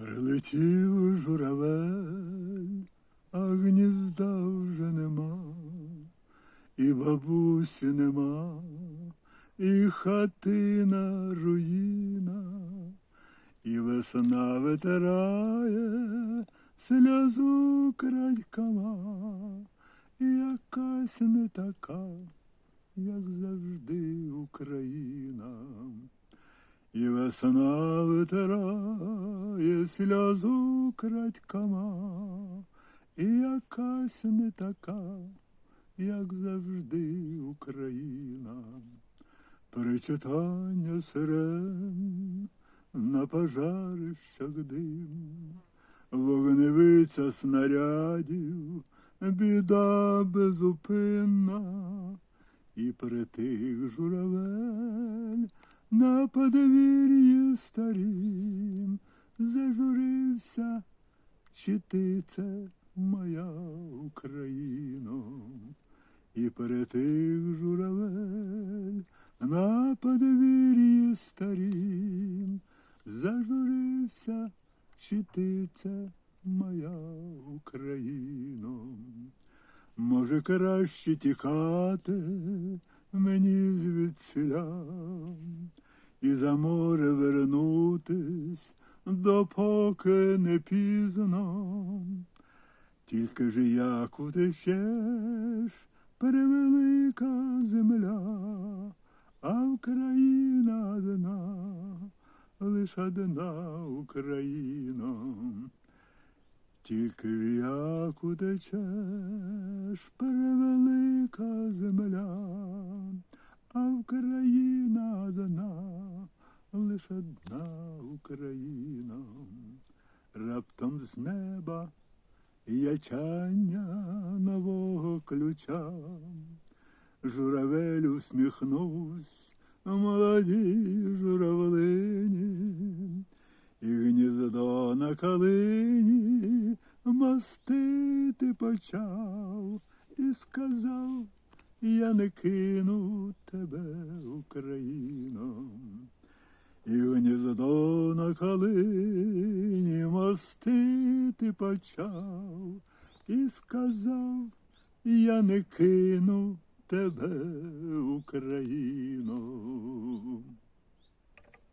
Прилетів журавель, а гнізда вже нема, і бабусі нема, і хатина руїна, і весна витирає сльозу крадькама, і якась не така, як завжди Україна. І весна витирає сльозу крадькама, і якась не така, як завжди Україна. Перечитання сирен на пожарищах дим, вогневиця снарядів, біда безупинна, і притих журавель на подвір'ї старім зажурився, чи ти це моя Україно, і перетих журавель на подвір'ї старім зажурився, чи ти це моя Україно. Може, краще тікати мені звідсіля і за море вернутись, допоки не пізно. Тільки ж як утечеш, перевелика земля, а Україна одна, лиш одна Україна. Тільки ж як утечеш, перевелика земля, а Україна одна, лиш одна Україна, раптом з неба ячання нового ключа, журавель усміхнувся молодій журавлині, і гніздо на калині мастити почав і сказав, я не кину тебе, Україно. І гніздо на калині мостити почав і сказав, я не кину тебе, Україно.